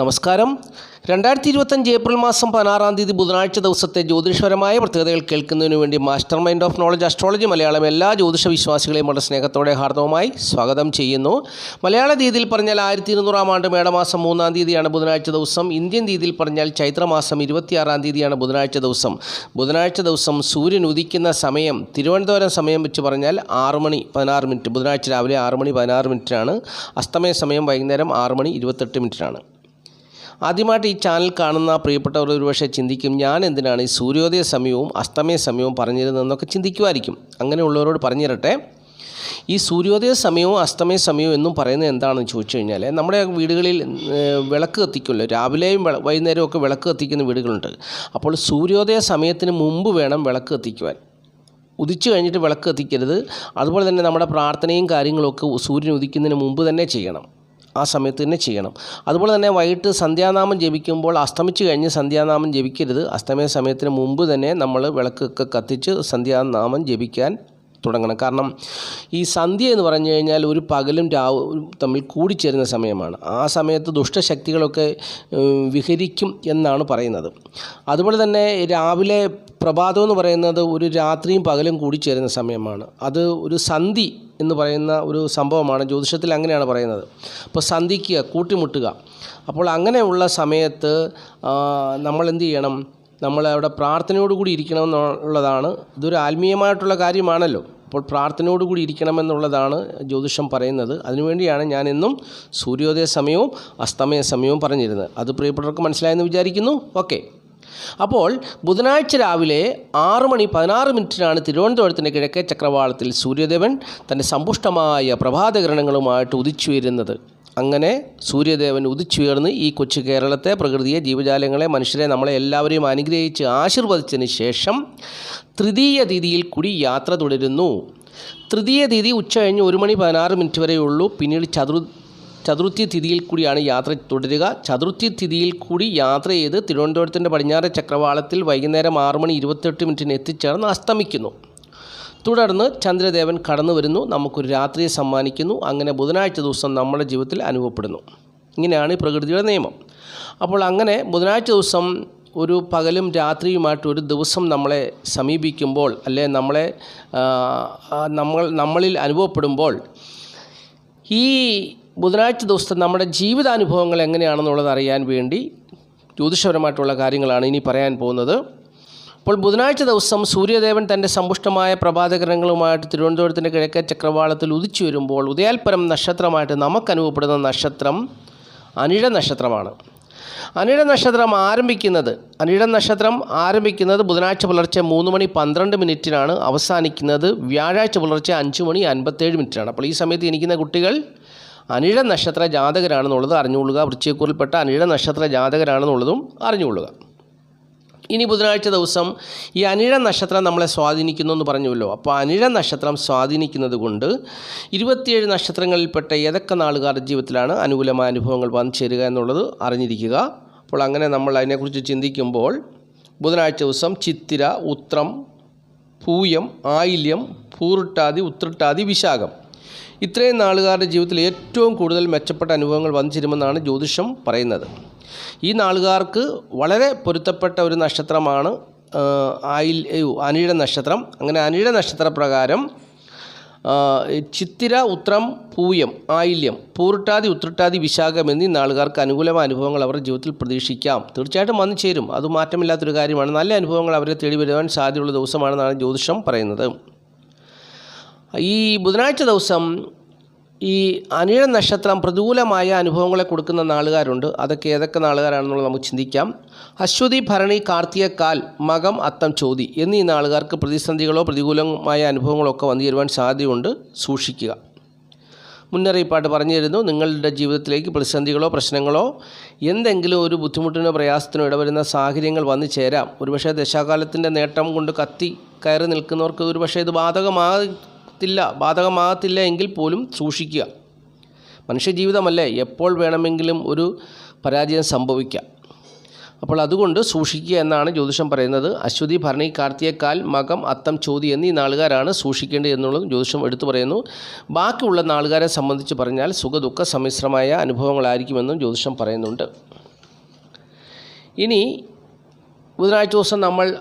നമസ്കാരം. രണ്ടായിരത്തി ഇരുപത്തഞ്ച് ഏപ്രിൽ മാസം പതിനാറാം തീയതി ബുധനാഴ്ച ദിവസത്തെ ജ്യോതിഷപരമായ പ്രത്യേകതകൾ കേൾക്കുന്നതിന് വേണ്ടി master mind of knowledge astrology Malayalam എല്ലാ ജ്യോതിഷ വിശ്വാസികളെയും വളരെ സ്നേഹത്തോടെ ഹാർദവുമായി സ്വാഗതം ചെയ്യുന്നു. മലയാള രീതിയിൽ പറഞ്ഞാൽ ആയിരത്തി ഇരുന്നൂറാം ആണ്ട് മേടമാസം മൂന്നാം തീയതിയാണ് ബുധനാഴ്ച ദിവസം. ഇന്ത്യൻ രീതിയിൽ പറഞ്ഞാൽ ചൈത്രമാസം ഇരുപത്തിയാറാം തീയതിയാണ് ബുധനാഴ്ച ദിവസം. ബുധനാഴ്ച ദിവസം സൂര്യൻ ഉദിക്കുന്ന സമയം തിരുവനന്തപുരം സമയം വെച്ച് പറഞ്ഞാൽ ആറ് മണി പതിനാറ് മിനിറ്റ്. ബുധനാഴ്ച രാവിലെ ആറ് മണി പതിനാറ് മിനിറ്റാണ് അസ്തമയ സമയം വൈകുന്നേരം ആറ് മണി ഇരുപത്തെട്ട് മിനിറ്റിനാണ്. ആദ്യമായിട്ട് ഈ ചാനൽ കാണുന്ന പ്രിയപ്പെട്ടവർ ഒരുപക്ഷെ ചിന്തിക്കും ഞാൻ എന്തിനാണ് ഈ സൂര്യോദയ സമയവും അസ്തമയ സമയവും പറഞ്ഞിരുന്നതെന്നൊക്കെ ചിന്തിക്കുമായിരിക്കും. അങ്ങനെയുള്ളവരോട് പറഞ്ഞിരട്ടെ ഈ സൂര്യോദയ സമയവും അസ്തമയ സമയവും എന്നും പറയുന്നത് എന്താണെന്ന് ചോദിച്ചു കഴിഞ്ഞാൽ നമ്മുടെ വീടുകളിൽ വിളക്ക് കത്തിക്കുമല്ലോ. രാവിലെയും വൈകുന്നേരവും ഒക്കെ വിളക്ക് കത്തിക്കുന്ന വീടുകളുണ്ട്. അപ്പോൾ സൂര്യോദയ സമയത്തിന് മുമ്പ് വേണം വിളക്ക് കത്തിക്കുവാൻ. ഉദിച്ചു കഴിഞ്ഞിട്ട് വിളക്ക് കത്തിക്കരുത്. അതുപോലെ തന്നെ നമ്മുടെ പ്രാർത്ഥനയും കാര്യങ്ങളൊക്കെ സൂര്യൻ ഉദിക്കുന്നതിന് മുമ്പ് തന്നെ ചെയ്യണം. ആ സമയത്ത് തന്നെ ചെയ്യണം. അതുപോലെ തന്നെ വൈകിട്ട് സന്ധ്യാനാമം ജപിക്കുമ്പോൾ അസ്തമിച്ച് കഴിഞ്ഞ് സന്ധ്യാനാമം ജപിക്കരുത്. അസ്തമയ സമയത്തിന് മുമ്പ് തന്നെ നമ്മൾ വിളക്കൊക്കെ കത്തിച്ച് സന്ധ്യാനാമം ജപിക്കാൻ തുടങ്ങണം. കാരണം ഈ സന്ധ്യ എന്ന് പറഞ്ഞു കഴിഞ്ഞാൽ ഒരു പകലും രാവും തമ്മിൽ കൂടിച്ചേരുന്ന സമയമാണ്. ആ സമയത്ത് ദുഷ്ടശക്തികളൊക്കെ വിഹരിക്കും എന്നാണ് പറയുന്നത്. അതുപോലെ തന്നെ രാവിലെ പ്രഭാതം എന്ന് പറയുന്നത് ഒരു രാത്രിയും പകലും കൂടിച്ചേരുന്ന സമയമാണ്. അത് ഒരു സന്ധി എന്ന് പറയുന്ന ഒരു സംഭവമാണ്. ജ്യോതിഷത്തിൽ അങ്ങനെയാണ് പറയുന്നത്. അപ്പോൾ സന്ധിക്കുക കൂട്ടിമുട്ടുക. അപ്പോൾ അങ്ങനെയുള്ള സമയത്ത് നമ്മൾ എന്ത് ചെയ്യണം? നമ്മൾ അവിടെ പ്രാർത്ഥനയോടുകൂടി ഇരിക്കണം എന്നുള്ളതാണ് ഇതൊരു ആത്മീയമായിട്ടുള്ള കാര്യമാണല്ലോ. അപ്പോൾ പ്രാർത്ഥനയോടുകൂടി ഇരിക്കണമെന്നുള്ളതാണ് ജ്യോതിഷം പറയുന്നത്. അതിനുവേണ്ടിയാണ് ഞാൻ എന്നും സൂര്യോദയ സമയവും അസ്തമയ സമയവും പറഞ്ഞിരുന്നത്. അത് പ്രിയപ്പെട്ടവർക്ക് മനസ്സിലായെന്ന് വിചാരിക്കുന്നു? ഓക്കെ. അപ്പോൾ ബുധനാഴ്ച രാവിലെ ആറ് മണി പതിനാറ് മിനിറ്റിനാണ് തിരുവനന്തപുരത്തിന്റെ കിഴക്കേ ചക്രവാളത്തിൽ സൂര്യദേവൻ തന്റെ സമ്പുഷ്ടമായ പ്രഭാതകിരണങ്ങളുമായിട്ട് ഉദിച്ചു വരുന്നത് അങ്ങനെ സൂര്യദേവൻ ഉദിച്ചുയർന്ന് ഈ കൊച്ചു കേരളത്തെ പ്രകൃതിയെ ജീവജാലങ്ങളെ മനുഷ്യരെ നമ്മളെ എല്ലാവരെയും അനുഗ്രഹിച്ച് ആശീർവദിച്ചതിന് ശേഷം തൃതീയ തിഥിയിൽ കൂടി യാത്ര തുടരുന്നു. തൃതീയ തിഥി ഉച്ച കഴിഞ്ഞ് ഒരു മണി പതിനാറ് മിനിറ്റ് വരെയുള്ളൂ പിന്നീട് ചതുർ ചതുർത്ഥി തിഥിയിൽ കൂടിയാണ് യാത്ര തുടരുക. ചതുർത്ഥി തിഥിയിൽ കൂടി യാത്ര ചെയ്ത് തിരുവനന്തപുരത്തിന്റെ പടിഞ്ഞാറ് ചക്രവാളത്തിൽ വൈകുന്നേരം ആറ് മണി ഇരുപത്തെട്ട് മിനിറ്റിന് എത്തിച്ചേർന്ന് അസ്തമിക്കുന്നു. തുടർന്ന് ചന്ദ്രദേവൻ കടന്നു വരുന്നു. നമുക്കൊരു രാത്രിയെ സമ്മാനിക്കുന്നു. അങ്ങനെ ബുധനാഴ്ച ദിവസം നമ്മുടെ ജീവിതത്തിൽ അനുഭവപ്പെടുന്നു. ഇങ്ങനെയാണ് ഈ പ്രകൃതിയുടെ നിയമം. അപ്പോൾ അങ്ങനെ ബുധനാഴ്ച ദിവസം ഒരു പകലും രാത്രിയുമായിട്ട് ഒരു ദിവസം നമ്മളെ സമീപിക്കുമ്പോൾ അല്ലെ നമ്മളെ നമ്മൾ നമ്മളിൽ അനുഭവപ്പെടുമ്പോൾ ഈ ബുധനാഴ്ച ദിവസത്തെ നമ്മുടെ ജീവിതാനുഭവങ്ങൾ എങ്ങനെയാണെന്നുള്ളത് അറിയാൻ വേണ്ടി ജ്യോതിഷപരമായിട്ടുള്ള കാര്യങ്ങളാണ് ഇനി പറയാൻ പോകുന്നത്. അപ്പോൾ ബുധനാഴ്ച ദിവസം സൂര്യദേവൻ തന്റെ സമ്പുഷ്ടമായ പ്രഭാതകരങ്ങളുമായിട്ട് തിരുവനന്തപുരത്തിന്റെ കിഴക്കേ ചക്രവാളത്തിൽ ഉദിച്ചു വരുമ്പോൾ ഉദയാൽപരം നക്ഷത്രമായിട്ട് നമുക്ക് അനുഭവപ്പെടുന്ന നക്ഷത്രം അനിഴ നക്ഷത്രമാണ്. അനിഴ നക്ഷത്രം ആരംഭിക്കുന്നത് അനിഴ നക്ഷത്രം ആരംഭിക്കുന്നത് ബുധനാഴ്ച പുലർച്ചെ മൂന്ന് മണി പന്ത്രണ്ട് മിനിറ്റിനാണ്. അവസാനിക്കുന്നത് വ്യാഴാഴ്ച പുലർച്ചെ അഞ്ച് മണി അൻപത്തേഴ് മിനിറ്റാണ് അപ്പോൾ ഈ സമയത്ത് എനിക്കുന്ന കുട്ടികൾ അനിഴ നക്ഷത്ര ജാതകരാണെന്നുള്ളത് അറിഞ്ഞുകൊള്ളുക. വൃശ്ചിക്കൂറിൽപ്പെട്ട അനിഴ നക്ഷത്ര ജാതകരാണെന്നുള്ളതും അറിഞ്ഞുകൊള്ളുക. ഇനി ബുധനാഴ്ച ദിവസം ഈ അനിഴ നക്ഷത്രം നമ്മളെ സ്വാധീനിക്കുന്നു എന്ന് പറഞ്ഞുവല്ലോ. അപ്പോൾ അനിഴ നക്ഷത്രം സ്വാധീനിക്കുന്നത് കൊണ്ട് ഇരുപത്തിയേഴ് നക്ഷത്രങ്ങളിൽപ്പെട്ട ഏതൊക്കെ നാളുകാരുടെ ജീവിതത്തിലാണ് അനുകൂലമായ അനുഭവങ്ങൾ വന്നു ചേരുക എന്നുള്ളത് അറിഞ്ഞിരിക്കുക. അപ്പോൾ അങ്ങനെ നമ്മൾ അതിനെക്കുറിച്ച് ചിന്തിക്കുമ്പോൾ ബുധനാഴ്ച ദിവസം ചിത്തിര ഉത്രം പൂയം ആയില്യം പൂറിട്ടാതി ഉത്രട്ടാതി വിശാഖം. ഇത്രയും നാളുകാരുടെ ജീവിതത്തിൽ ഏറ്റവും കൂടുതൽ മെച്ചപ്പെട്ട അനുഭവങ്ങൾ വന്നു ചേരുമെന്നാണ് ജ്യോതിഷം പറയുന്നത്. ഈ നാളുകാർക്ക് വളരെ പൊരുത്തപ്പെട്ട ഒരു നക്ഷത്രമാണ് ആയിൽ അനിയുടെ നക്ഷത്രം. അങ്ങനെ അനിയുടെ നക്ഷത്രപ്രകാരം ചിത്തിര ഉത്രം പൂയം ആയില്യം പൂർട്ടാതി ഉത്രട്ടാതി വിശാഖം എന്നീ നാളുകാർക്ക് അനുകൂലമായ അനുഭവങ്ങൾ അവരുടെ ജീവിതത്തിൽ പ്രതീക്ഷിക്കാം. തീർച്ചയായിട്ടും വന്നു ചേരും. അത് മാറ്റമില്ലാത്തൊരു കാര്യമാണ്. നല്ല അനുഭവങ്ങൾ അവരെ തേടി വരുവാൻ സാധ്യതയുള്ള ദിവസമാണെന്നാണ് ജ്യോതിഷം പറയുന്നത്. ഈ ബുധനാഴ്ച ദിവസം ഈ അനിഴ നക്ഷത്രം പ്രതികൂലമായ അനുഭവങ്ങളെ കൊടുക്കുന്ന നാളുകാരുണ്ട്. അതൊക്കെ ഏതൊക്കെ നാളുകാരാണെന്നുള്ളത് നമുക്ക് ചിന്തിക്കാം. അശ്വതി ഭരണി കാർത്തികക്കാൽ മകം അത്തം ചോതി എന്നീ നാളുകാർക്ക് പ്രതിസന്ധികളോ പ്രതികൂലമായ അനുഭവങ്ങളോ ഒക്കെ വന്നു ചേരുവാൻ സാധ്യതയുണ്ട്. സൂക്ഷിക്കുക. മുന്നറിയിപ്പായിട്ട് പറഞ്ഞു തരുന്നു നിങ്ങളുടെ ജീവിതത്തിലേക്ക് പ്രതിസന്ധികളോ പ്രശ്നങ്ങളോ എന്തെങ്കിലും ഒരു ബുദ്ധിമുട്ടിനോ പ്രയാസത്തിനോ ഇടവരുന്ന സാഹചര്യങ്ങൾ വന്നു ചേരാം. ഒരുപക്ഷെ ദശാകാലത്തിന്റെ നേട്ടം കൊണ്ട് കത്തി കയറി നിൽക്കുന്നവർക്ക് ഒരുപക്ഷെ ഇത് ബാധകമാകത്തില്ല ബാധകമാകത്തില്ല എങ്കിൽ പോലും സൂക്ഷിക്കുക. മനുഷ്യജീവിതമല്ലേ? എപ്പോൾ വേണമെങ്കിലും ഒരു പരാജയം സംഭവിക്കാം. അപ്പോൾ അതുകൊണ്ട് സൂക്ഷിക്കുക എന്നാണ് ജ്യോതിഷം പറയുന്നത്. അശ്വതി ഭരണി കാർത്തിയക്കാൽ മകം അത്തം ചോതി എന്നീ നാളുകാരാണ് സൂക്ഷിക്കേണ്ടത് എന്നുള്ളത് ജ്യോതിഷം എടുത്തു പറയുന്നു. ബാക്കിയുള്ള നാളുകാരെ സംബന്ധിച്ച് പറഞ്ഞാൽ സുഖദുഃഖ സമ്മിശ്രമായ അനുഭവങ്ങളായിരിക്കുമെന്നും ജ്യോതിഷം പറയുന്നുണ്ട്. ഇനി ബുധനാഴ്ച ദിവസം നമ്മൾ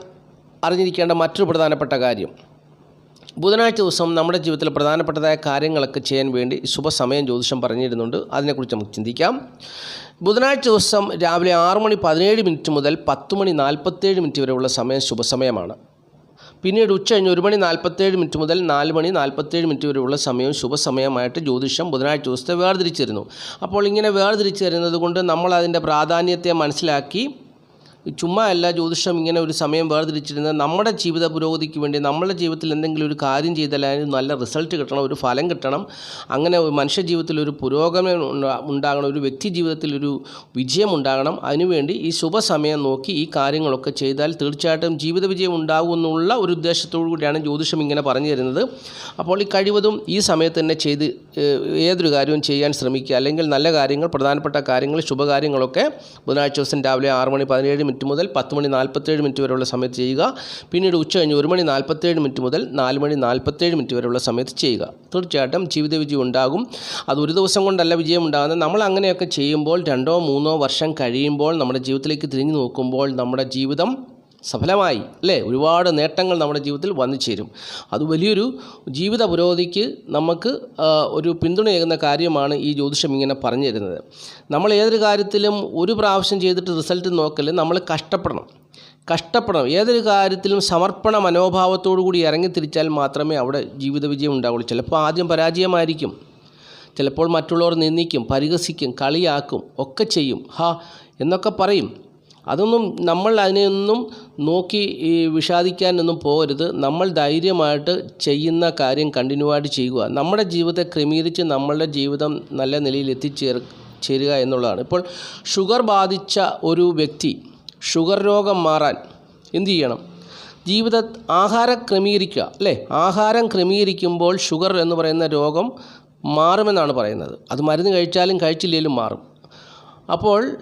അറിഞ്ഞിരിക്കേണ്ട മറ്റൊരു പ്രധാനപ്പെട്ട കാര്യം. ബുധനാഴ്ച ദിവസം നമ്മുടെ ജീവിതത്തിൽ പ്രധാനപ്പെട്ടതായ കാര്യങ്ങളൊക്കെ ചെയ്യാൻ വേണ്ടി ശുഭസമയം ജ്യോതിഷം പറഞ്ഞിരുന്നുണ്ട്. അതിനെക്കുറിച്ച് നമുക്ക് ചിന്തിക്കാം. ബുധനാഴ്ച ദിവസം രാവിലെ ആറ് മണി പതിനേഴ് മിനിറ്റ് മുതൽ പത്ത് മണി നാൽപ്പത്തേഴ് മിനിറ്റ് വരെയുള്ള സമയം ശുഭസമയമാണ്. പിന്നീട് ഉച്ച കഴിഞ്ഞ് ഒരു മണി നാൽപ്പത്തേഴ് മിനിറ്റ് മുതൽ നാല് മണി നാൽപ്പത്തേഴ് മിനിറ്റ് വരെയുള്ള സമയവും ശുഭസമയമായിട്ട് ജ്യോതിഷം ബുധനാഴ്ച ദിവസത്തെ വേർതിരിച്ചിരുന്നു. അപ്പോൾ ഇങ്ങനെ വേർതിരിച്ചു തരുന്നത് കൊണ്ട് നമ്മൾ അതിന്റെ പ്രാധാന്യത്തെ മനസ്സിലാക്കി ചുമ്മാ അല്ല ജ്യോതിഷം ഇങ്ങനെ ഒരു സമയം വേർതിരിച്ചിരുന്നത് നമ്മുടെ ജീവിത പുരോഗതിക്ക് വേണ്ടി നമ്മുടെ ജീവിതത്തിൽ എന്തെങ്കിലും ഒരു കാര്യം ചെയ്താൽ അതിന് നല്ല റിസൾട്ട് കിട്ടണം ഒരു ഫലം കിട്ടണം. അങ്ങനെ മനുഷ്യ ജീവിതത്തിൽ ഒരു പുരോഗമനം ഉണ്ടാകണം ഒരു വ്യക്തി ജീവിതത്തിൽ ഒരു വിജയം ഉണ്ടാകണം. അതിനുവേണ്ടി ഈ ശുഭസമയം നോക്കി ഈ കാര്യങ്ങളൊക്കെ ചെയ്താൽ തീർച്ചയായിട്ടും ജീവിത വിജയം ഉണ്ടാകുമെന്നുള്ള ഒരു ഉദ്ദേശത്തോടു കൂടിയാണ് ജ്യോതിഷം ഇങ്ങനെ പറഞ്ഞു തരുന്നത്. അപ്പോൾ ഈ കഴിവതും ഈ സമയത്ത് തന്നെ ചെയ്ത് ഏതൊരു കാര്യവും ചെയ്യാൻ ശ്രമിക്കുക. അല്ലെങ്കിൽ നല്ല കാര്യങ്ങൾ പ്രധാനപ്പെട്ട കാര്യങ്ങൾ ശുഭകാര്യങ്ങളൊക്കെ ബുധനാഴ്ച ദിവസം രാവിലെ ആറ് മണി പതിനേഴ് മിനിറ്റ് മുതൽ പത്ത് മണി നാൽപ്പത്തേഴ് മിനിറ്റ് വരെയുള്ള സമയത്ത് ചെയ്യുക. പിന്നീട് ഉച്ച കഴിഞ്ഞ് ഒരു മണി നാൽപ്പത്തേഴ് മിനിറ്റ് മുതൽ നാല് മണി നാൽപ്പത്തേഴ് മിനിറ്റ് വരെയുള്ള സമയത്ത് ചെയ്യുക. തീർച്ചയായിട്ടും ജീവിത വിജയം ഉണ്ടാകും. അത് ഒരു ദിവസം കൊണ്ടല്ല വിജയം ഉണ്ടാകുന്നത്. നമ്മൾ അങ്ങനെയൊക്കെ ചെയ്യുമ്പോൾ രണ്ടോ മൂന്നോ വർഷം കഴിയുമ്പോൾ നമ്മുടെ ജീവിതത്തിലേക്ക് തിരിഞ്ഞു നോക്കുമ്പോൾ നമ്മുടെ ജീവിതം സഫലമായി അല്ലേ? ഒരുപാട് നേട്ടങ്ങൾ നമ്മുടെ ജീവിതത്തിൽ വന്നു ചേരും. അത് വലിയൊരു ജീവിത പുരോഗതിക്ക് നമുക്ക് ഒരു പിന്തുണയേകുന്ന കാര്യമാണ് ഈ ജ്യോതിഷം ഇങ്ങനെ പറഞ്ഞു തരുന്നത്. നമ്മൾ ഏതൊരു കാര്യത്തിലും ഒരു പ്രാവശ്യം ചെയ്തിട്ട് റിസൾട്ട് നോക്കൽ നമ്മൾ കഷ്ടപ്പെടണം. കഷ്ടപ്പെടണം. ഏതൊരു കാര്യത്തിലും സമർപ്പണ മനോഭാവത്തോടു കൂടി ഇറങ്ങി തിരിച്ചാൽ മാത്രമേ അവിടെ ജീവിത വിജയം ഉണ്ടാവുകയുള്ളൂ ചിലപ്പോൾ ആദ്യം പരാജയമായിരിക്കും. ചിലപ്പോൾ മറ്റുള്ളവർ നിന്ദിക്കും പരിഹസിക്കും കളിയാക്കും ഒക്കെ ചെയ്യും. ഹാ എന്നൊക്കെ പറയും. അതൊന്നും നമ്മൾ അതിനെയൊന്നും നോക്കി ഈ വിഷാദിക്കാനൊന്നും പോകരുത്. നമ്മൾ ധൈര്യമായിട്ട് ചെയ്യുന്ന കാര്യം കണ്ടിന്യൂ ആയിട്ട് ചെയ്യുക. നമ്മുടെ ജീവിതത്തെ ക്രമീകരിച്ച് നമ്മളുടെ ജീവിതം നല്ല നിലയിൽ എത്തിച്ചേർ ചേരുക എന്നുള്ളതാണ്. ഇപ്പോൾ ഷുഗർ ബാധിച്ച ഒരു വ്യക്തി ഷുഗർ രോഗം മാറാൻ എന്തു ചെയ്യണം? ജീവിത ആഹാരം ക്രമീകരിക്കുക അല്ലേ? ആഹാരം ക്രമീകരിക്കുമ്പോൾ ഷുഗർ എന്ന് പറയുന്ന രോഗം മാറുമെന്നാണ് പറയുന്നത്. അത് മരുന്ന് കഴിച്ചാലും കഴിച്ചില്ലെങ്കിലും മാറും. അപ്പോൾ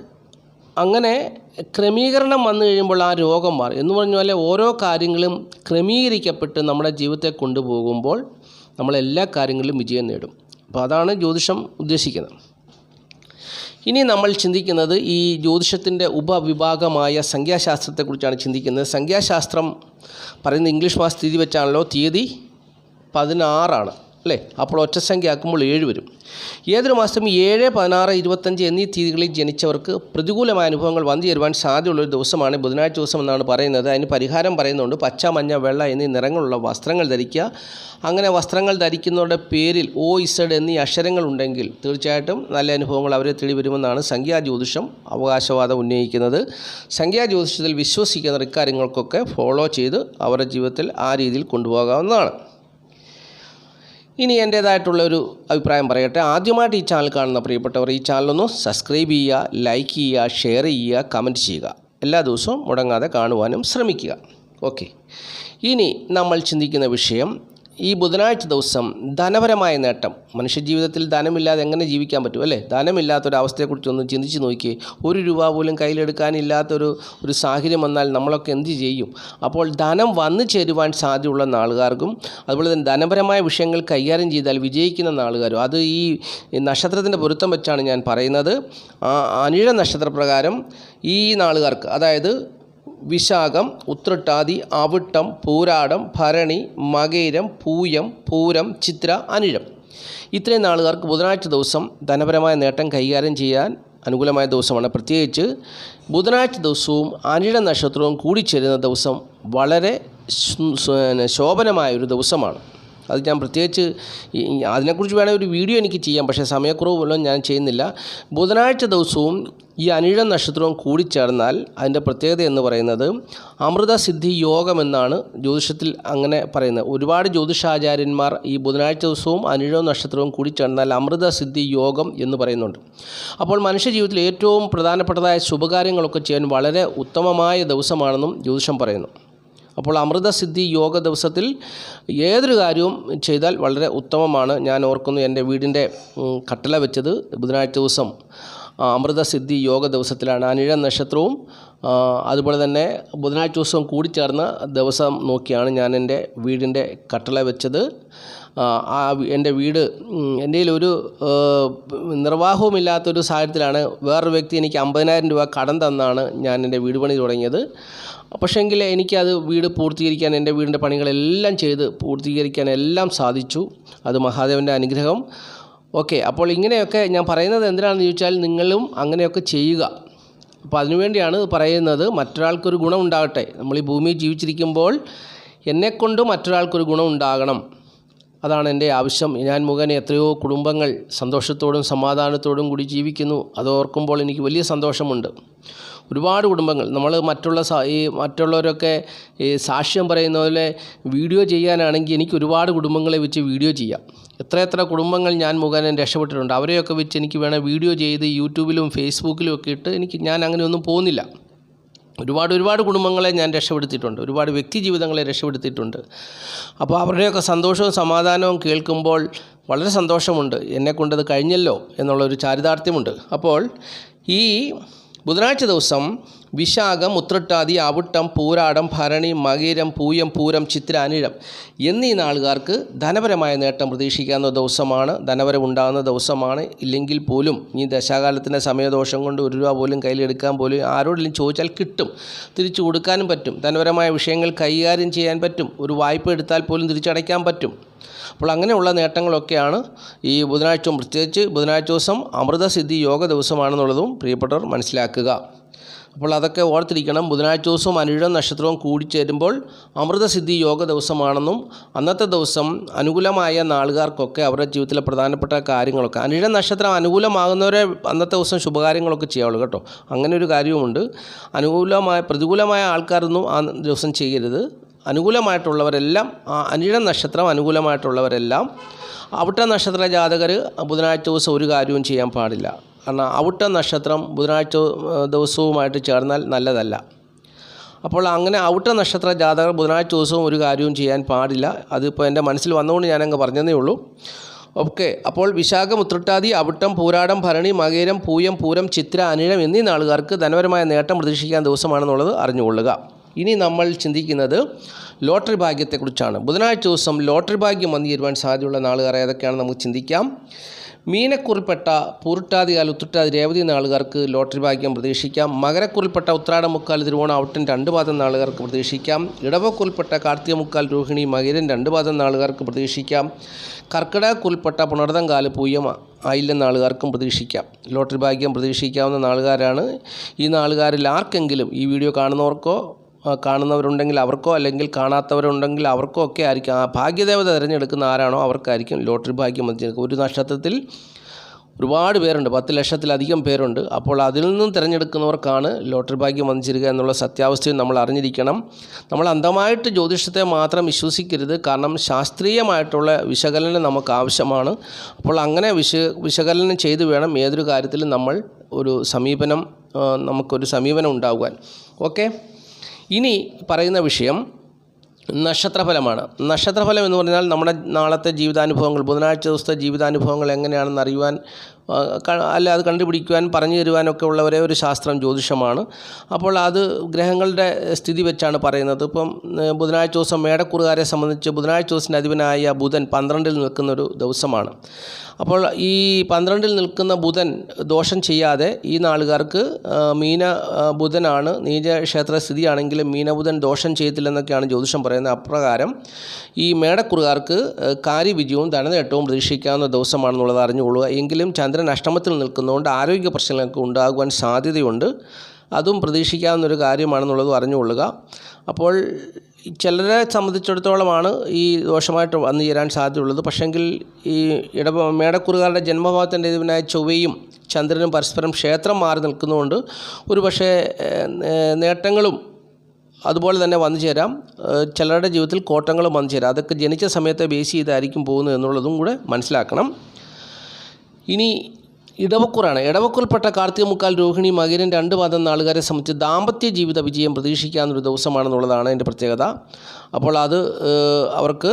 അങ്ങനെ ക്രമീകരണം വന്നു കഴിയുമ്പോൾ ആ രോഗം മാറി. എന്ന് പറഞ്ഞാൽ ഓരോ കാര്യങ്ങളും ക്രമീകരിക്കപ്പെട്ട് നമ്മുടെ ജീവിതത്തെ കൊണ്ടുപോകുമ്പോൾ നമ്മളെല്ലാ കാര്യങ്ങളിലും വിജയം നേടും. അപ്പോൾ അതാണ് ജ്യോതിഷം ഉദ്ദേശിക്കുന്നത്. ഇനി നമ്മൾ ചിന്തിക്കുന്നത് ഈ ജ്യോതിഷത്തിന്റെ ഉപവിഭാഗമായ സംഖ്യാശാസ്ത്രത്തെക്കുറിച്ചാണ് ചിന്തിക്കുന്നത്. സംഖ്യാശാസ്ത്രം പറയുന്നത് ഇംഗ്ലീഷ് മാസ തീയതി വെച്ചാണല്ലോ? തീയതി പതിനാറാണ്. അല്ലേ? അപ്പോൾ ഒറ്റ സംഖ്യ ആക്കുമ്പോൾ ഏഴ് വരും. ഏതൊരു മാസം ഏഴ് പതിനാറ് ഇരുപത്തഞ്ച് എന്നീ തീയതികളിൽ ജനിച്ചവർക്ക് പ്രതികൂലമായ അനുഭവങ്ങൾ വന്നു ചേരുവാൻ സാധ്യതയുള്ളൊരു ദിവസമാണ് ബുധനാഴ്ച ദിവസം എന്നാണ് പറയുന്നത്. അതിന് പരിഹാരം പറയുന്നുണ്ട്. പച്ച മഞ്ഞ വെള്ള എന്നീ നിറങ്ങളുള്ള വസ്ത്രങ്ങൾ ധരിക്കുക. അങ്ങനെ വസ്ത്രങ്ങൾ ധരിക്കുന്നവരുടെ പേരിൽ ഓ ഇസഡ് എന്നീ അക്ഷരങ്ങൾ ഉണ്ടെങ്കിൽ തീർച്ചയായിട്ടും നല്ല അനുഭവങ്ങൾ അവരെ തേടി വരുമെന്നാണ് സംഖ്യാ ജ്യോതിഷം അവകാശവാദം ഉന്നയിക്കുന്നത്. സംഖ്യാ ജ്യോതിഷത്തിൽ വിശ്വസിക്കുന്ന ഇക്കാര്യങ്ങൾക്കൊക്കെ ഫോളോ ചെയ്ത് അവരുടെ ജീവിതത്തിൽ ആ രീതിയിൽ കൊണ്ടുപോകാവുന്നതാണ്. ഇനി എന്റേതായിട്ടുള്ള ഒരു അഭിപ്രായം പറയട്ടെ. ആദ്യമായിട്ട് ഈ ചാനൽ കാണുന്ന പ്രിയപ്പെട്ടവർ ഈ ചാനലൊന്ന് സബ്സ്ക്രൈബ് ചെയ്യുക ലൈക്ക് ചെയ്യുക ഷെയർ ചെയ്യുക കമന്റ് ചെയ്യുക. എല്ലാ ദിവസവും മുടങ്ങാതെ കാണുവാനും ശ്രമിക്കുക. ഓക്കെ. ഇനി നമ്മൾ ചിന്തിക്കുന്ന വിഷയം ഈ ബുധനാഴ്ച ദിവസം ധനപരമായ നേട്ടം. മനുഷ്യജീവിതത്തിൽ ധനമില്ലാതെ എങ്ങനെ ജീവിക്കാൻ പറ്റും അല്ലേ? ധനമില്ലാത്തൊരവസ്ഥയെക്കുറിച്ച് ഒന്ന് ചിന്തിച്ച് നോക്കി. ഒരു രൂപ പോലും കയ്യിലെടുക്കാനില്ലാത്തൊരു ഒരു സാഹചര്യം വന്നാൽ നമ്മളൊക്കെ എന്ത് ചെയ്യും? അപ്പോൾ ധനം വന്നു ചേരുവാൻ സാധ്യതയുള്ള നാളുകാർക്കും അതുപോലെ തന്നെ ധനപരമായ വിഷയങ്ങൾ കൈകാര്യം ചെയ്താൽ വിജയിക്കുന്ന നാളുകാരും. അത് ഈ നക്ഷത്രത്തിന്റെ പൊരുത്തം വെച്ചാണ് ഞാൻ പറയുന്നത്. അനിഴ നക്ഷത്രപ്രകാരം ഈ നാളുകാർക്ക് അതായത് വിശാഖം ഉത്രട്ടാതി അവിട്ടം പൂരാടം ഭരണി മകേരം പൂയം പൂരം ചിത്ര അനിഴം. ഇത്രയും നാളുകാർക്ക് ബുധനാഴ്ച ദിവസം ധനപരമായ നേട്ടം കൈകാര്യം ചെയ്യാൻ അനുകൂലമായ ദിവസമാണ്. പ്രത്യേകിച്ച് ബുധനാഴ്ച ദിവസവും അനിഴ നക്ഷത്രവും കൂടിച്ചേരുന്ന ദിവസം വളരെ ശോഭനമായ ഒരു ദിവസമാണ്. അത് ഞാൻ പ്രത്യേകിച്ച് അതിനെക്കുറിച്ച് വേണമെങ്കിൽ ഒരു വീഡിയോ എനിക്ക് ചെയ്യാം പക്ഷേ സമയക്കുറവ് മൂലം ഞാൻ ചെയ്യുന്നില്ല. ബുധനാഴ്ച ദിവസവും ഈ അനിഴ നക്ഷത്രവും കൂടിച്ചേർന്നാൽ അതിന്റെ പ്രത്യേകത എന്ന് പറയുന്നത് അമൃതസിദ്ധി യോഗം എന്നാണ് ജ്യോതിഷത്തിൽ അങ്ങനെ പറയുന്നത്. ഒരുപാട് ജ്യോതിഷാചാര്യന്മാർ ഈ ബുധനാഴ്ച ദിവസവും അനിഴവും നക്ഷത്രവും കൂടിച്ചേർന്നാൽ അമൃതസിദ്ധി യോഗം എന്ന് പറയുന്നുണ്ട്. അപ്പോൾ മനുഷ്യ ജീവിതത്തിൽ ഏറ്റവും പ്രധാനപ്പെട്ടതായ ശുഭകാര്യങ്ങളൊക്കെ ചെയ്യാൻ വളരെ ഉത്തമമായ ദിവസമാണെന്നും ജ്യോതിഷം പറയുന്നു. അപ്പോൾ അമൃതസിദ്ധി യോഗ ദിവസത്തിൽ ഏതൊരു കാര്യവും ചെയ്താൽ വളരെ ഉത്തമമാണ്. ഞാൻ ഓർക്കുന്നു എന്റെ വീടിന്റെ കട്ടില വെച്ചത് ബുധനാഴ്ച ദിവസം. അമൃതസിദ്ധി യോഗ ദിവസത്തിലാണ്. അനിഴ നക്ഷത്രവും അതുപോലെ തന്നെ ബുധനാഴ്ച ദിവസവും കൂടിച്ചേർന്ന ദിവസം നോക്കിയാണ് ഞാൻ എന്റെ വീടിന്റെ കട്ടള വെച്ചത്. ആ, എന്റെ വീട് എന്റെ ഒരു നിർവാഹവുമില്ലാത്തൊരു സാഹചര്യത്തിലാണ് വേറൊരു വ്യക്തി എനിക്ക് അമ്പതിനായിരം രൂപ കടം തന്നാണ് ഞാൻ എന്റെ വീട് പണി തുടങ്ങിയത്. പക്ഷേങ്കിൽ എനിക്കത് വീട് പൂർത്തീകരിക്കാൻ എന്റെ വീടിന്റെ പണികളെല്ലാം ചെയ്ത് പൂർത്തീകരിക്കാൻ എല്ലാം സാധിച്ചു. അത് മഹാദേവന്റെ അനുഗ്രഹം. ഓക്കെ അപ്പോൾ ഇങ്ങനെയൊക്കെ ഞാൻ പറയുന്നത് എന്തിനാണെന്ന് ചോദിച്ചാൽ നിങ്ങളും അങ്ങനെയൊക്കെ ചെയ്യുക. അപ്പോൾ അതിനുവേണ്ടിയാണ് പറയുന്നത് മറ്റൊരാൾക്കൊരു ഗുണം ഉണ്ടാകട്ടെ. നമ്മൾ ഈ ഭൂമിയിൽ ജീവിച്ചിരിക്കുമ്പോൾ എന്നെക്കൊണ്ട് മറ്റൊരാൾക്കൊരു ഗുണം ഉണ്ടാകണം. അതാണ് എന്റെ ആവശ്യം. ഞാൻ മുഖേന എത്രയോ കുടുംബങ്ങൾ സന്തോഷത്തോടും സമാധാനത്തോടും കൂടി ജീവിക്കുന്നു. അതോർക്കുമ്പോൾ എനിക്ക് വലിയ സന്തോഷമുണ്ട്. ഒരുപാട് കുടുംബങ്ങൾ. നമ്മൾ മറ്റുള്ള ഈ മറ്റുള്ളവരൊക്കെ ഈ സാക്ഷ്യം പറയുന്ന പോലെ വീഡിയോ ചെയ്യാനാണെങ്കിൽ എനിക്ക് ഒരുപാട് കുടുംബങ്ങളെ വെച്ച് വീഡിയോ ചെയ്യാം. എത്ര കുടുംബങ്ങൾ ഞാൻ മുഖേന രക്ഷപ്പെട്ടിട്ടുണ്ട്. അവരെയൊക്കെ വെച്ച് എനിക്ക് വേണേൽ വീഡിയോ ചെയ്ത് യൂട്യൂബിലും ഫേസ്ബുക്കിലും ഒക്കെ ഇട്ട് എനിക്ക് ഞാൻ അങ്ങനെയൊന്നും പോകുന്നില്ല ഒരുപാട് ഒരുപാട് കുടുംബങ്ങളെ ഞാൻ രക്ഷപ്പെടുത്തിയിട്ടുണ്ട്. ഒരുപാട് വ്യക്തി ജീവിതങ്ങളെ രക്ഷപ്പെടുത്തിയിട്ടുണ്ട്. അപ്പോൾ അവരുടെയൊക്കെ സന്തോഷവും സമാധാനവും കേൾക്കുമ്പോൾ വളരെ സന്തോഷമുണ്ട്. എന്നെക്കൊണ്ടത് കഴിഞ്ഞല്ലോ എന്നുള്ളൊരു ചാരിതാർത്ഥ്യമുണ്ട്. അപ്പോൾ ഈ ബുധനാഴ്ച ദിവസം വിശാഖം ഉത്രട്ടാതി അവിട്ടം പൂരാടം ഭരണി മകീരം പൂയം പൂരം ചിത്ര അനിഴം എന്നീ നാളുകാർക്ക് ധനപരമായ നേട്ടം പ്രതീക്ഷിക്കാവുന്ന ദിവസമാണ്. ധനപരം ഉണ്ടാകുന്ന ദിവസമാണ്. ഇല്ലെങ്കിൽ പോലും ഈ ദശാകാലത്തിന്റെ സമയദോഷം കൊണ്ട് ഒരു രൂപ പോലും കയ്യിലെടുക്കാൻ പോലും ആരോടെങ്കിലും ചോദിച്ചാൽ കിട്ടും. തിരിച്ചു കൊടുക്കാനും പറ്റും. ധനപരമായ വിഷയങ്ങൾ കൈകാര്യം ചെയ്യാൻ പറ്റും. ഒരു വായ്പ എടുത്താൽ പോലും തിരിച്ചടയ്ക്കാൻ പറ്റും. അപ്പോൾ അങ്ങനെയുള്ള നേട്ടങ്ങളൊക്കെയാണ് ഈ ബുധനാഴ്ച പ്രത്യേകിച്ച് ബുധനാഴ്ച ദിവസം അമൃതസിദ്ധി യോഗ ദിവസമാണെന്നുള്ളതും പ്രിയപ്പെട്ടവർ മനസ്സിലാക്കുക. അപ്പോൾ അതൊക്കെ ഓർത്തിരിക്കണം. ബുധനാഴ്ച ദിവസവും അനുഴം നക്ഷത്രവും കൂടിച്ചേരുമ്പോൾ അമൃതസിദ്ധി യോഗ ദിവസമാണെന്നും അന്നത്തെ ദിവസം അനുകൂലമായ നാളുകാർക്കൊക്കെ അവരുടെ ജീവിതത്തിലെ പ്രധാനപ്പെട്ട കാര്യങ്ങളൊക്കെ അനുഴം നക്ഷത്രം അനുകൂലമാകുന്നവരെ അന്നത്തെ ദിവസം ശുഭകാര്യങ്ങളൊക്കെ ചെയ്യാവുള്ളൂ കേട്ടോ. അങ്ങനെ ഒരു കാര്യവുമുണ്ട്. അനുകൂലമായ പ്രതികൂലമായ ആൾക്കാരൊന്നും ആ ദിവസം ചെയ്യരുത്. അനുകൂലമായിട്ടുള്ളവരെല്ലാം അനിഴ നക്ഷത്രം അനുകൂലമായിട്ടുള്ളവരെല്ലാം അവിട്ട നക്ഷത്ര ജാതകർ ബുധനാഴ്ച ദിവസം ഒരു കാര്യവും ചെയ്യാൻ പാടില്ല. കാരണം ഔട്ട നക്ഷത്രം ബുധനാഴ്ച ദിവസവുമായിട്ട് ചേർന്നാൽ നല്ലതല്ല. അപ്പോൾ അങ്ങനെ ഔട്ട നക്ഷത്ര ജാതകർ ബുധനാഴ്ച ദിവസവും ഒരു കാര്യവും ചെയ്യാൻ പാടില്ല. അതിപ്പോൾ എന്റെ മനസ്സിൽ വന്നുകൊണ്ട് ഞാനങ്ങ് പറഞ്ഞതേ ഉള്ളൂ. ഓക്കെ അപ്പോൾ വിശാഖം ഉത്രട്ടാതി അവിട്ടം പൂരാടം ഭരണി മകേരം പൂയം പൂരം ചിത്ര അനിഴം എന്നീ നാളുകാർക്ക് ധനപരമായ നേട്ടം പ്രതീക്ഷിക്കാൻ ദിവസമാണെന്നുള്ളത് അറിഞ്ഞുകൊള്ളുക. ഇനി നമ്മൾ ചിന്തിക്കുന്നത് ലോട്ടറി ഭാഗ്യത്തെക്കുറിച്ചാണ്. ബുധനാഴ്ച ദിവസം ലോട്ടറി ഭാഗ്യം വന്നു ചേരുവാൻ സാധ്യതയുള്ള നാളുകാർ ഏതൊക്കെയാണെന്ന് നമുക്ക് ചിന്തിക്കാം. മീനക്കുറിൽപ്പെട്ട പൂരുട്ടാതികാൽ ഉത്തുട്ടാതി രേവതി നാളുകാർക്ക് ലോട്ടറി ഭാഗ്യം പ്രതീക്ഷിക്കാം. മകരക്കുറിൽപ്പെട്ട ഉത്രാട മുക്കാൽ തിരുവോണ ഔട്ടൻ രണ്ട് പാദം നാളുകാർക്ക് പ്രതീക്ഷിക്കാം. ഇടവക്കുറിൽപ്പെട്ട കാർത്തിക മുക്കാൽ രോഹിണി മകരൻ രണ്ട് പാദം നാളുകാർക്ക് പ്രതീക്ഷിക്കാം. കർക്കിടകക്കുറിൽപ്പെട്ട പുണർതം കാൽ പൂയം ആയില്യം നാളുകാർക്കും പ്രതീക്ഷിക്കാം. ലോട്ടറി ഭാഗ്യം പ്രതീക്ഷിക്കാവുന്ന നാളുകാരാണ്. ഈ നാളുകാരിൽ ആർക്കെങ്കിലും ഈ വീഡിയോ കാണുന്നവർക്കോ കാണുന്നവരുണ്ടെങ്കിൽ അവർക്കോ അല്ലെങ്കിൽ കാണാത്തവരുണ്ടെങ്കിൽ അവർക്കോ ഒക്കെ ആയിരിക്കും. ആ ഭാഗ്യദേവത തിരഞ്ഞെടുക്കുന്ന ആരാണോ അവർക്കായിരിക്കും ലോട്ടറി ഭാഗ്യം വന്നിരിക്കുക ഒരു നക്ഷത്രത്തിൽ ഒരുപാട് പേരുണ്ട് പത്ത് ലക്ഷത്തിലധികം പേരുണ്ട്. അപ്പോൾ അതിൽ നിന്നും തിരഞ്ഞെടുക്കുന്നവർക്കാണ് ലോട്ടറി ഭാഗ്യം വന്നിരിക്കുക എന്നുള്ള സത്യാവസ്ഥയും നമ്മൾ അറിഞ്ഞിരിക്കണം. നമ്മൾ അന്ധമായിട്ട് ജ്യോതിഷത്തെ മാത്രം വിശ്വസിക്കരുത്. കാരണം ശാസ്ത്രീയമായിട്ടുള്ള വിശകലനം നമുക്ക് ആവശ്യമാണ്. അപ്പോൾ അങ്ങനെ വിശ വിശകലനം ചെയ്ത് വേണം ഏതൊരു കാര്യത്തിലും നമ്മൾ ഒരു സമീപനം നമുക്കൊരു സമീപനം ഉണ്ടാകുവാൻ. ഓക്കെ? ഇനി പറയുന്ന വിഷയം നക്ഷത്രഫലമാണ്. നക്ഷത്രഫലം എന്ന് പറഞ്ഞാൽ നമ്മുടെ നാളത്തെ ജീവിതാനുഭവങ്ങൾ ബുധനാഴ്ച ദിവസത്തെ ജീവിതാനുഭവങ്ങൾ എങ്ങനെയാണെന്ന് അറിയുവാൻ അല്ല അത് കണ്ടുപിടിക്കുവാൻ പറഞ്ഞു തരുവാനൊക്കെ ഉള്ള ഒരേ ഒരു ശാസ്ത്രം ജ്യോതിഷമാണ്. അപ്പോൾ അത് ഗ്രഹങ്ങളുടെ സ്ഥിതി വെച്ചാണ് പറയുന്നത്. ഇപ്പം ബുധനാഴ്ച ദിവസം മേടക്കുറുകാരെ സംബന്ധിച്ച് ബുധനാഴ്ച ദിവസത്തിന്റെ അധിപനായ ബുധൻ പന്ത്രണ്ടിൽ നിൽക്കുന്ന ഒരു ദിവസമാണ്. അപ്പോൾ ഈ പന്ത്രണ്ടിൽ നിൽക്കുന്ന ബുധൻ ദോഷം ചെയ്യാതെ ഈ നാളുകാർക്ക് മീന ബുധനാണ് നീചക്ഷേത്ര സ്ഥിതിയാണെങ്കിലും മീനബുധൻ ദോഷം ചെയ്യത്തില്ലെന്നൊക്കെയാണ് ജ്യോതിഷം പറയുന്നത്. അപ്രകാരം ഈ മേടക്കുറുകാർക്ക് കാര്യവിജയവും ധനനേട്ടവും പ്രതീക്ഷിക്കാവുന്ന ദിവസമാണെന്നുള്ളത് അറിഞ്ഞുകൊള്ളുക. എങ്കിലും ചന്ദ്രൻ അഷ്ടമത്തിൽ നിൽക്കുന്നതുകൊണ്ട് ആരോഗ്യ പ്രശ്നങ്ങൾക്ക് ഉണ്ടാകുവാൻ സാധ്യതയുണ്ട്. അതും പ്രതീക്ഷിക്കാവുന്ന ഒരു കാര്യമാണെന്നുള്ളത് അറിഞ്ഞുകൊള്ളുക. അപ്പോൾ ചിലരെ സംബന്ധിച്ചിടത്തോളമാണ് ഈ ദോഷമായിട്ട് വന്നു ചേരാൻ സാധ്യതയുള്ളത്. പക്ഷെങ്കിൽ ഈ ഇട മേടക്കുറുകാരുടെ ജന്മഭാവത്തിന്റെ ഇതിനായ ചൊവ്വയും ചന്ദ്രനും പരസ്പരം ക്ഷേത്രം മാറി നിൽക്കുന്നതുകൊണ്ട് ഒരു പക്ഷേ നേട്ടങ്ങളും അതുപോലെ തന്നെ വന്നു ചേരാം. ചിലരുടെ ജീവിതത്തിൽ കോട്ടങ്ങളും വന്നു ചേരാം. അതൊക്കെ ജനിച്ച സമയത്തെ ബേസ് ചെയ്തായിരിക്കും പോകുന്നത് എന്നുള്ളതും കൂടെ മനസ്സിലാക്കണം. ഇനി ഇടവക്കൂറാണ്. ഇടവക്കൂൽപ്പെട്ട കാർത്തിക മുക്കാൽ രോഹിണി മകരൻ രണ്ട് പാദം നാളുകാരെ സംബന്ധിച്ച് ദാമ്പത്യ ജീവിത വിജയം പ്രതീക്ഷിക്കാവുന്നൊരു ദിവസമാണെന്നുള്ളതാണ് എന്റെ പ്രത്യേകത. അപ്പോൾ അത് അവർക്ക്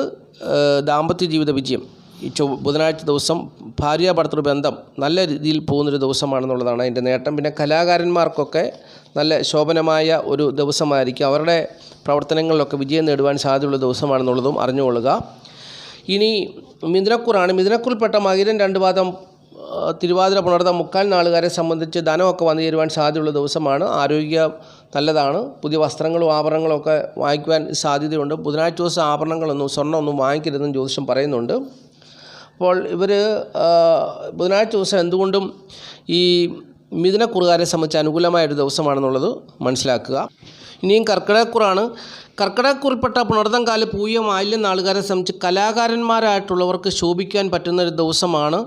ദാമ്പത്യ ജീവിത വിജയം ഈ ചൊ ബുധനാഴ്ച ദിവസം ഭാര്യ ഭർത്തൃ ബന്ധം നല്ല രീതിയിൽ പോകുന്നൊരു ദിവസമാണെന്നുള്ളതാണ് അതിന്റെ നേട്ടം. പിന്നെ കലാകാരന്മാർക്കൊക്കെ നല്ല ശോഭനമായ ഒരു ദിവസമായിരിക്കും. അവരുടെ പ്രവർത്തനങ്ങളിലൊക്കെ വിജയം നേടുവാൻ സാധ്യതയുള്ള ദിവസമാണെന്നുള്ളതും അറിഞ്ഞുകൊള്ളുക. ഇനി മിഥുനക്കൂറാണ്. മിഥുനക്കൂറിൽപ്പെട്ട മകിരൻ രണ്ട് പാദം തിരുവാതിര പുണർത്ത മുക്കാൽ നാളുകാരെ സംബന്ധിച്ച് ധനമൊക്കെ വന്നു ചേരുവാൻ സാധ്യതയുള്ള ദിവസമാണ്. ആരോഗ്യ നല്ലതാണ്. പുതിയ വസ്ത്രങ്ങളും ആഭരണങ്ങളും ഒക്കെ വാങ്ങിക്കുവാൻ സാധ്യതയുണ്ട്. ബുധനാഴ്ച ദിവസം ആഭരണങ്ങളൊന്നും സ്വർണമൊന്നും വാങ്ങിക്കരുതെന്നും ജ്യോതിഷം പറയുന്നുണ്ട്. അപ്പോൾ ഇവർ ബുധനാഴ്ച ദിവസം എന്തുകൊണ്ടും ഈ മിഥുനക്കുറുകാരെ സംബന്ധിച്ച് അനുകൂലമായൊരു ദിവസമാണെന്നുള്ളത് മനസ്സിലാക്കുക. ഇനിയും കർക്കിടകക്കുറാണ്. കർക്കിടകക്കുറിൽപ്പെട്ട പുണർത്തം കാൽ പൂയ മാലിന്യ നാളുകാരെ സംബന്ധിച്ച് കലാകാരന്മാരായിട്ടുള്ളവർക്ക് ശോഭിക്കാൻ പറ്റുന്ന ഒരു ദിവസമാണ്.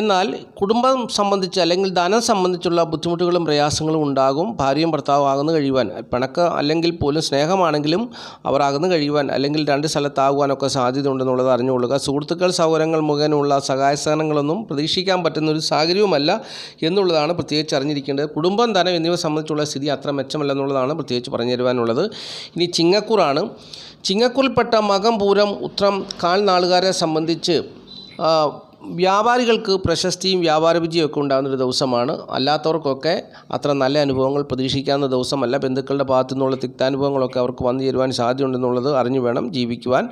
എന്നാൽ കുടുംബം സംബന്ധിച്ച് അല്ലെങ്കിൽ ധനം സംബന്ധിച്ചുള്ള ബുദ്ധിമുട്ടുകളും പ്രയാസങ്ങളും ഉണ്ടാകും. ഭാര്യയും ഭർത്താവും ആകുന്നു കഴിയുവാൻ പിണക്ക് അല്ലെങ്കിൽ പോലും സ്നേഹമാണെങ്കിലും അവർ അകന്നു കഴിയുവാൻ അല്ലെങ്കിൽ രണ്ട് സ്ഥലത്താകുവാനൊക്കെ സാധ്യത ഉണ്ടെന്നുള്ളത് അറിഞ്ഞുകൊള്ളുക. സുഹൃത്തുക്കൾ സൗകര്യങ്ങൾ മുഖേനയുള്ള സഹായ സഹനങ്ങളൊന്നും പ്രതീക്ഷിക്കാൻ പറ്റുന്ന ഒരു സാഹചര്യവുമല്ല എന്നുള്ളതാണ് പ്രത്യേകിച്ച് അറിഞ്ഞിരിക്കേണ്ടത്. കുടുംബം ധനം എന്നിവ സംബന്ധിച്ചുള്ള സ്ഥിതി അത്ര മെച്ചമല്ല എന്നുള്ളതാണ് പ്രത്യേകിച്ച് പറഞ്ഞു തരുവാനുള്ളത് ഇനി ചിങ്ങക്കൂറാണ്. ചിങ്ങക്കൂറിൽപ്പെട്ട മകം പൂരം ഉത്രം കാൽ നാളുകാരെ സംബന്ധിച്ച് വ്യാപാരികൾക്ക് പ്രശസ്തിയും വ്യാപാര വിജയമൊക്കെ ഉണ്ടാകുന്നൊരു ദിവസമാണ്. അല്ലാത്തവർക്കൊക്കെ അത്ര നല്ല അനുഭവങ്ങൾ പ്രതീക്ഷിക്കാവുന്ന ദിവസമല്ല. ബന്ധുക്കളുടെ ഭാഗത്തു നിന്നുള്ള തിക്താനുഭവങ്ങളൊക്കെ അവർക്ക് വന്നു ചേരുവാൻ സാധ്യതയുണ്ടെന്നുള്ളത് അറിഞ്ഞു വേണം ജീവിക്കുവാൻ.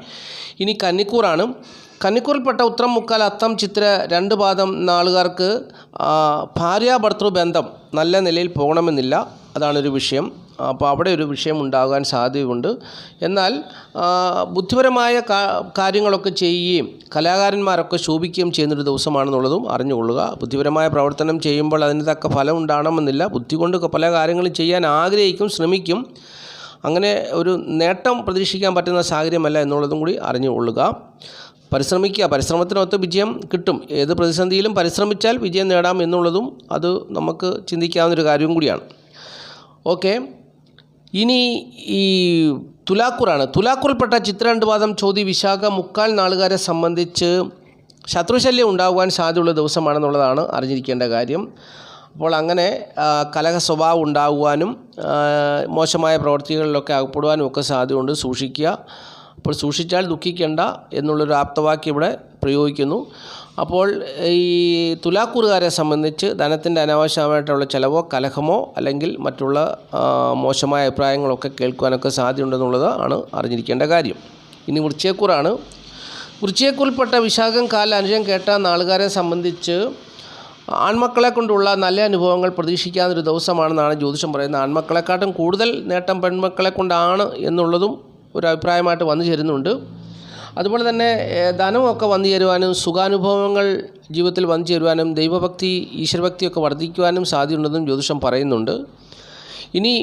ഇനി കന്നിക്കൂറാണ്. കന്നിക്കൂറിൽപ്പെട്ട ഉത്രം മുക്കാൽ അത്തം ചിത്ര രണ്ട് പാദം നാളുകാർക്ക് ഭാര്യാഭർത്തൃ ഭാര്യ ഭർത്തൃ ബന്ധം നല്ല നിലയിൽ പോകണമെന്നില്ല. അതാണൊരു വിഷയം. അപ്പോൾ അവിടെ ഒരു വിഷയം ഉണ്ടാകാൻ സാധ്യതയുണ്ട്. എന്നാൽ ബുദ്ധിപരമായ കാര്യങ്ങളൊക്കെ ചെയ്യുകയും കലാകാരന്മാരൊക്കെ ശോഭിക്കുകയും ചെയ്യുന്നൊരു ദിവസമാണെന്നുള്ളതും അറിഞ്ഞുകൊള്ളുക. ബുദ്ധിപരമായ പ്രവർത്തനം ചെയ്യുമ്പോൾ അതിന് തക്ക ഫലം ഉണ്ടാകണമെന്നില്ല. ബുദ്ധി കൊണ്ട് പല കാര്യങ്ങളും ചെയ്യാൻ ആഗ്രഹിക്കും ശ്രമിക്കും. അങ്ങനെ ഒരു നേട്ടം പ്രതീക്ഷിക്കാൻ പറ്റുന്ന സാഹചര്യമല്ല എന്നുള്ളതും കൂടി അറിഞ്ഞുകൊള്ളുക. പരിശ്രമിക്കുക. പരിശ്രമത്തിനൊത്ത് വിജയം കിട്ടും. ഏത് പ്രതിസന്ധിയിലും പരിശ്രമിച്ചാൽ വിജയം നേടാം എന്നുള്ളതും അത് നമുക്ക് ചിന്തിക്കാവുന്നൊരു കാര്യവും കൂടിയാണ്. ഓക്കെ. ഇനി ഈ തുലാക്കൂറാണ്. തുലാക്കൂറിൽപ്പെട്ട ചിത്ര രണ്ട് പാദം ചോതി വിശാഖ മുക്കാൽ നാളുകാരെ സംബന്ധിച്ച് ശത്രുശല്യം ഉണ്ടാകുവാൻ സാധ്യതയുള്ള ദിവസമാണെന്നുള്ളതാണ് അറിഞ്ഞിരിക്കേണ്ട കാര്യം. അപ്പോൾ അങ്ങനെ കലഹ സ്വഭാവം ഉണ്ടാകുവാനും മോശമായ പ്രവർത്തികളിലൊക്കെ അകപ്പെടുവാനും ഒക്കെ സാധ്യതയുണ്ട്. സൂക്ഷിക്കുക. അപ്പോൾ സൂക്ഷിച്ചാൽ ദുഃഖിക്കേണ്ട എന്നുള്ളൊരു ആപ്തവാക്യം ഇവിടെ പ്രയോഗിക്കുന്നു. അപ്പോൾ ഈ തുലാക്കൂറുകാരെ സംബന്ധിച്ച് ധനത്തിന്റെ അനാവശ്യമായിട്ടുള്ള ചിലവോ കലഹമോ അല്ലെങ്കിൽ മറ്റുള്ള മോശമായ അഭിപ്രായങ്ങളൊക്കെ കേൾക്കുവാനൊക്കെ സാധ്യതയുണ്ടെന്നുള്ളത് ആണ് അറിഞ്ഞിരിക്കേണ്ട കാര്യം. ഇനി വൃശ്ചയക്കൂറാണ് വൃശ്ചയക്കൂറിൽപ്പെട്ട വിശാഖം കാല അനുജം കേട്ട നാളുകാരെ സംബന്ധിച്ച് ആൺമക്കളെ കൊണ്ടുള്ള നല്ല അനുഭവങ്ങൾ പ്രതീക്ഷിക്കാവുന്നൊരു ദിവസമാണെന്നാണ് ജ്യോതിഷം പറയുന്നത്. ആൺമക്കളെക്കാട്ടും കൂടുതൽ നേട്ടം പെൺമക്കളെ കൊണ്ടാണ് എന്നുള്ളതും ഒരു അഭിപ്രായമായിട്ട് വന്നു ചേരുന്നുണ്ട്. അതുപോലെ തന്നെ ധനമൊക്കെ വന്നു ചേരുവാനും സുഖാനുഭവങ്ങൾ ജീവിതത്തിൽ വന്നു ചേരുവാനും ദൈവഭക്തി ഈശ്വരഭക്തിയൊക്കെ വർദ്ധിക്കുവാനും സാധ്യതയുണ്ടെന്നും ജ്യോതിഷം പറയുന്നുണ്ട്. ഇനി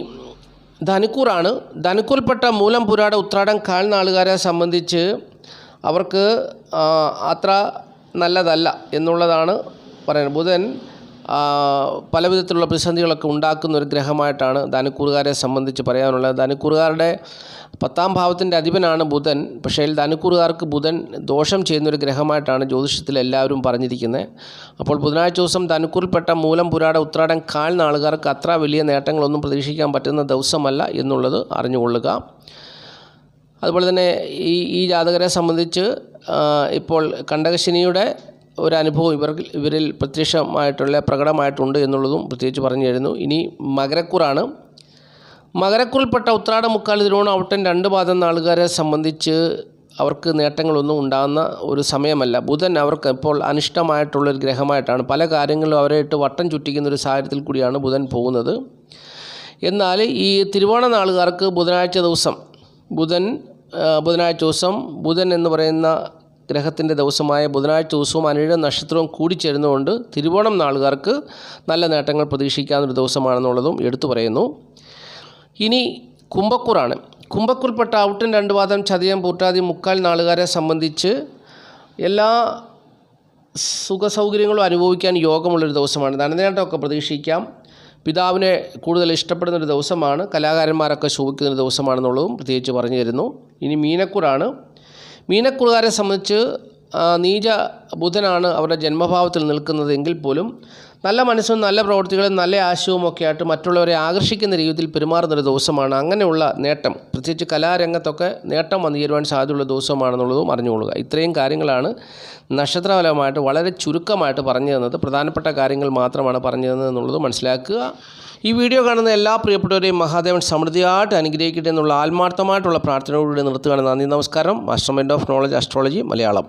ധനുക്കൂറാണ്. ധനുക്കൂറിൽപ്പെട്ട മൂലം പുരാട ഉത്രാടം കാൽനാളുകാരെ സംബന്ധിച്ച് അവർക്ക് അത്ര നല്ലതല്ല എന്നുള്ളതാണ് പറയുന്നത്. ബുധൻ ആ, പല വിധത്തിലുള്ള പ്രതിസന്ധികളൊക്കെ ഉണ്ടാക്കുന്ന ഒരു ഗ്രഹമായിട്ടാണ് ധനുക്കൂറുകാരെ സംബന്ധിച്ച് പറയാനുള്ളത്. ധനുക്കൂറുകാരുടെ പത്താം ഭാവത്തിന്റെ അധിപനാണ് ബുധൻ. പക്ഷേ ധനുക്കൂറുകാർക്ക് ബുധൻ ദോഷം ചെയ്യുന്നൊരു ഗ്രഹമായിട്ടാണ് ജ്യോതിഷത്തിൽ എല്ലാവരും പറഞ്ഞിരിക്കുന്നത്. അപ്പോൾ ബുധനാഴ്ച ദിവസം ധനുക്കൂറിൽപ്പെട്ട മൂലം പുരാട ഉത്രാടം കാൽ നാളുകാർക്ക് അത്ര വലിയ നേട്ടങ്ങളൊന്നും പ്രതീക്ഷിക്കാൻ പറ്റുന്ന ദിവസമല്ല എന്നുള്ളത് അറിഞ്ഞുകൊള്ളുക. അതുപോലെ തന്നെ ഈ ഈ ജാതകരെ സംബന്ധിച്ച് ഇപ്പോൾ കണ്ടകശനിയുടെ ഒരു അനുഭവം ഇവർ ഇവരിൽ പ്രത്യക്ഷമായിട്ടുള്ള പ്രകടമായിട്ടുണ്ട് എന്നുള്ളതും പ്രത്യേകിച്ച് പറഞ്ഞു തരുന്നു. ഇനി മകരക്കുറാണ്. മകരക്കുറിൽപ്പെട്ട ഉത്രാട മുക്കാൽ തിരുവോണ ഔട്ടൻ രണ്ട് പാദം നാളുകാരെ സംബന്ധിച്ച് അവർക്ക് നേട്ടങ്ങളൊന്നും ഉണ്ടാകുന്ന ഒരു സമയമല്ല. ബുധൻ അവർക്ക് ഇപ്പോൾ അനിഷ്ടമായിട്ടുള്ളൊരു ഗ്രഹമായിട്ടാണ്. പല കാര്യങ്ങളും അവരെ ഇട്ട് വട്ടം ചുറ്റിക്കുന്ന ഒരു സാഹചര്യത്തിൽ കൂടിയാണ് ബുധൻ പോകുന്നത്. എന്നാൽ ഈ തിരുവോണ നാളുകാർക്ക് ബുധനാഴ്ച ദിവസം ബുധൻ ബുധനാഴ്ച ദിവസം ബുധൻ എന്ന് പറയുന്ന ഗ്രഹത്തിന്റെ ദിവസമായ ബുധനാഴ്ച ദിവസവും അനിഴം നക്ഷത്രവും കൂടിച്ചേരുന്നതുകൊണ്ട് തിരുവോണം നാളുകാർക്ക് നല്ല നേട്ടങ്ങൾ പ്രതീക്ഷിക്കാവുന്നൊരു ദിവസമാണെന്നുള്ളതും എടുത്തു പറയുന്നു. ഇനി കുംഭക്കൂറാണ്. കുംഭക്കൂർപ്പെട്ട ഔട്ടൻ രണ്ട് പാദം ചതയം പൂട്ടാതി മുക്കാൽ നാളുകാരെ സംബന്ധിച്ച് എല്ലാ സുഖസൗകര്യങ്ങളും അനുഭവിക്കാൻ യോഗമുള്ളൊരു ദിവസമാണ്. ധനനേട്ടമൊക്കെ പ്രതീക്ഷിക്കാം. പിതാവിനെ കൂടുതൽ ഇഷ്ടപ്പെടുന്ന ഒരു ദിവസമാണ്. കലാകാരന്മാരൊക്കെ ശോഭിക്കുന്ന ഒരു ദിവസമാണെന്നുള്ളതും പ്രത്യേകിച്ച് പറഞ്ഞു തരുന്നു. ഇനി മീനക്കൂറാണ്. മീനക്കൂറുകാരെ സംബന്ധിച്ച് നീച ബുധനാണ് അവരുടെ ജന്മഭാവത്തിൽ നിൽക്കുന്നതെങ്കിൽ പോലും നല്ല മനസ്സും നല്ല പ്രവൃത്തികളും നല്ല ആശയവും ഒക്കെ ആയിട്ട് മറ്റുള്ളവരെ ആകർഷിക്കുന്ന രീതിയിൽ പെരുമാറുന്നൊരു ദിവസമാണ്. അങ്ങനെയുള്ള നേട്ടം പ്രത്യേകിച്ച് കലാരംഗത്തൊക്കെ നേട്ടം വന്നു ചേരുവാൻ സാധ്യതയുള്ള ദിവസമാണെന്നുള്ളതും അറിഞ്ഞുകൊള്ളുക. ഇത്രയും കാര്യങ്ങളാണ് നക്ഷത്രഫലമായിട്ട് വളരെ ചുരുക്കമായിട്ട് പറഞ്ഞു തന്നത്. പ്രധാനപ്പെട്ട കാര്യങ്ങൾ മാത്രമാണ് പറഞ്ഞു തന്നത് എന്നുള്ളത് മനസ്സിലാക്കുക. ഈ വീഡിയോ കാണുന്ന എല്ലാ പ്രിയപ്പെട്ടവരെയും മഹാദേവൻ സമൃദ്ധിയായിട്ട് അനുഗ്രഹിക്കട്ടെ എന്നുള്ള ആത്മാർത്ഥമായിട്ടുള്ള പ്രാർത്ഥനയോടുകൂടി നിർത്തുകയാണ്. നന്ദി നമസ്കാരം. Master of knowledge astrology Malayalam